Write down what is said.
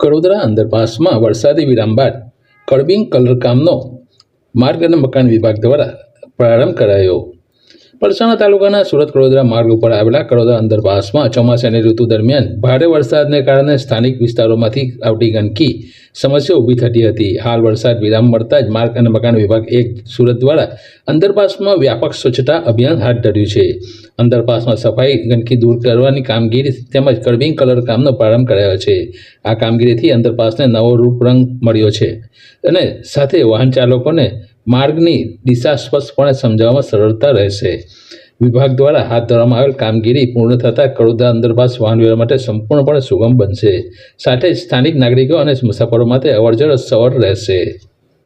કડોદરા અંડરપાસમાં વરસાદી વિરામ બાદ કળબિંગ કલરકામનો માર્ગ અને મકાન વિભાગ દ્વારા પ્રારંભ કરાયો. પલસાણા તાલુકાના સુરત કડોદરા માર્ગ ઉપર આવેલા કડોદરા અંદરપાસમાં ચોમાસાની ઋતુ દરમિયાન ભારે વરસાદને કારણે સ્થાનિક વિસ્તારોમાંથી આવતી ગંદકી સમસ્યા ઊભી થતી હતી. હાલ વરસાદ વિરામ મળતા જ માર્ગ અને મકાન વિભાગ એક સુરત દ્વારા અંદરપાસમાં વ્યાપક સ્વચ્છતા અભિયાન હાથ ધર્યું છે. અંદરપાસમાં સફાઈ ગંદકી દૂર કરવાની કામગીરી તેમજ કર્બિંગ કલર કામનો પ્રારંભ કરાયો છે. આ કામગીરીથી અંદરપાસને નવો રૂપ રંગ મળ્યો છે અને સાથે વાહન ચાલકોને માર્ગની દિશા સ્પષ્ટપણે સમજાવવામાં સરળતા રહેશે. વિભાગ દ્વારા હાથ ધરવામાં આવેલ કામગીરી પૂર્ણ થતાં કડોદરા અંદરપાસ વાહન વ્યવહાર માટે સંપૂર્ણપણે સુગમ બનશે. સાથે સ્થાનિક નાગરિકો અને મુસાફરો માટે અવરજવર સવર રહેશે.